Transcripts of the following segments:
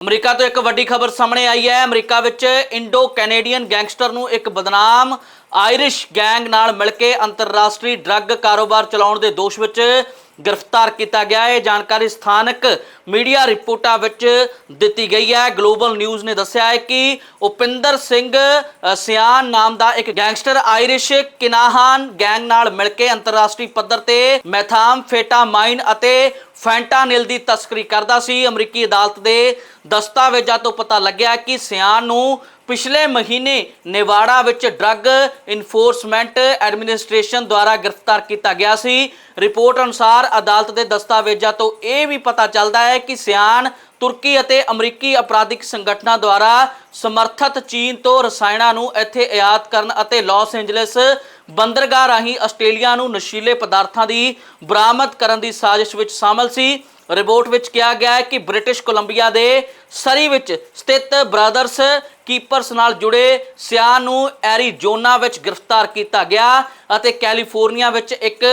America ਤੋਂ ਇੱਕ ਵੱਡੀ ਖਬਰ ਸਾਹਮਣੇ ਆਈ ਹੈ। ਅਮਰੀਕਾ ਵਿੱਚ ਇੰਡੋ ਕੈਨੇਡੀਅਨ ਗੈਂਗਸਟਰ ਨੂੰ ਇੱਕ ਬਦਨਾਮ ਆਇਰਿਸ਼ ਗੈਂਗ ਨਾਲ ਮਿਲ ਕੇ ਅੰਤਰਰਾਸ਼ਟਰੀ ਡਰੱਗ ਕਾਰੋਬਾਰ ਚਲਾਉਣ ਦੇ ਦੋਸ਼ ਵਿੱਚ ਗ੍ਰਿਫਤਾਰ ਕੀਤਾ ਗਿਆ ਹੈ। ਜਾਣਕਾਰੀ ਸਥਾਨਕ ਮੀਡੀਆ ਰਿਪੋਰਟਾਂ ਵਿੱਚ ਦਿੱਤੀ ਗਈ ਹੈ। ਗਲੋਬਲ ਨਿਊਜ਼ ਨੇ ਦੱਸਿਆ ਹੈ ਕਿ ਉਪਿੰਦਰ ਸਿੰਘ ਸਿਆਨ ਨਾਮ ਦਾ ਇੱਕ ਗੈਂਗਸਟਰ ਆਇਰਿਸ਼ ਕਿਨਾਹਾਨ ਗੈਂਗ ਨਾਲ ਮਿਲ ਕੇ ਅੰਤਰਰਾਸ਼ਟਰੀ ਪੱਧਰ ਤੇ ਮੈਥਾਮਫੇਟਾਮਾਈਨ ਅਤੇ ਫੈਂਟਾਨਿਲ ਦੀ ਤਸਕਰੀ ਕਰਦਾ ਸੀ। ਅਮਰੀਕੀ ਅਦਾਲਤ ਦੇ ਦਸਤਾਵੇਜ਼ਾਂ ਤੋਂ ਪਤਾ ਲੱਗਿਆ ਕਿ ਸਿਆਨ ਨੂੰ ਪਿਛਲੇ ਮਹੀਨੇ ਨੇਵਾੜਾ ਵਿੱਚ ਡਰੱਗ ਇਨਫੋਰਸਮੈਂਟ ਐਡਮਿਨਿਸਟ੍ਰੇਸ਼ਨ ਦੁਆਰਾ ਗ੍ਰਿਫਤਾਰ ਕੀਤਾ ਗਿਆ ਸੀ। ਰਿਪੋਰਟ ਅਨੁਸਾਰ ਅਦਾਲਤ ਦੇ ਦਸਤਾਵੇਜ਼ਾਂ ਤੋਂ ਇਹ ਵੀ ਪਤਾ ਚੱਲਦਾ ਹੈ ਕਿ ਸਿਆਣ ਤੁਰਕੀ ਅਤੇ ਅਮਰੀਕੀ ਅਪਰਾਧਿਕ ਸੰਗਠਨਾਂ ਦੁਆਰਾ ਸਮਰਥਿਤ ਚੀਨ ਤੋਂ ਰਸਾਇਣਾਂ ਨੂੰ ਇੱਥੇ ਆਯਾਤ ਕਰਨ ਅਤੇ ਲਾਸ ਏਂਜਲਸ ਬੰਦਰਗਾਹ ਰਾਹੀਂ ਆਸਟ੍ਰੇਲੀਆ ਨੂੰ ਨਸ਼ੀਲੇ ਪਦਾਰਥਾਂ ਦੀ ਬਰਾਮਦ ਕਰਨ ਦੀ ਸਾਜ਼ਿਸ਼ ਵਿੱਚ ਸ਼ਾਮਲ ਸੀ। ਰਿਪੋਰਟ ਵਿੱਚ ਕਿਹਾ ਗਿਆ ਹੈ ਕਿ ਬ੍ਰਿਟਿਸ਼ ਕੋਲੰਬੀਆ ਦੇ ਸਰੀ ਵਿੱਚ ਸਥਿਤ ਬ੍ਰਦਰਸ ਕੀਪਰਸ ਨਾਲ ਜੁੜੇ ਸਿਆ ਨੂੰ ਐਰੀਜ਼ੋਨਾ ਵਿੱਚ ਗ੍ਰਿਫਤਾਰ ਕੀਤਾ ਗਿਆ ਅਤੇ ਕੈਲੀਫੋਰਨੀਆ ਵਿੱਚ ਇੱਕ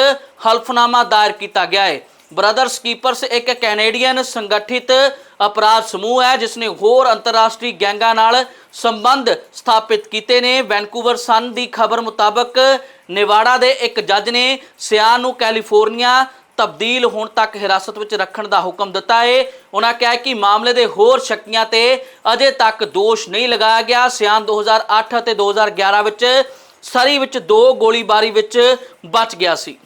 ਹਲਫਨਾਮਾ ਦਾਇਰ ਕੀਤਾ ਗਿਆ ਹੈ। ਬ੍ਰਦਰਸ ਕੀਪਰਸ, ਇੱਕ ਕੈਨੇਡੀਅਨ ਸੰਗਠਿਤ ਅਪਰਾਧ ਸਮੂਹ ਹੈ ਜਿਸ ਨੇ ਹੋਰ ਅੰਤਰਰਾਸ਼ਟਰੀ ਗੈਂਗਾਂ ਨਾਲ ਸੰਬੰਧ ਸਥਾਪਿਤ ਕੀਤੇ ਨੇ। ਵੈਨਕੂਵਰ ਸਨ ਦੀ ਖਬਰ ਮੁਤਾਬਕ ਨੇਵਾੜਾ ਦੇ ਇੱਕ ਜੱਜ ਨੇ ਸਿਆਨ ਨੂੰ ਕੈਲੀਫੋਰਨੀਆ ਤਬਦੀਲ ਹੋਣ ਤੱਕ ਹਿਰਾਸਤ ਵਿੱਚ ਰੱਖਣ ਦਾ ਹੁਕਮ ਦਿੱਤਾ ਹੈ ਉਹਨਾਂ ਕਿਹਾ ਕਿ ਮਾਮਲੇ ਦੇ ਹੋਰ ਸ਼ੱਕੀਆਂ ਤੇ ਅਜੇ ਤੱਕ ਦੋਸ਼ ਨਹੀਂ ਲਗਾਇਆ ਗਿਆ। ਸਿਆਨ 2008 ਅਤੇ 2011 ਵਿੱਚ ਸਰੀ ਵਿੱਚ ਦੋ ਗੋਲੀਬਾਰੀ ਵਿੱਚ ਬਚ ਗਿਆ ਸੀ।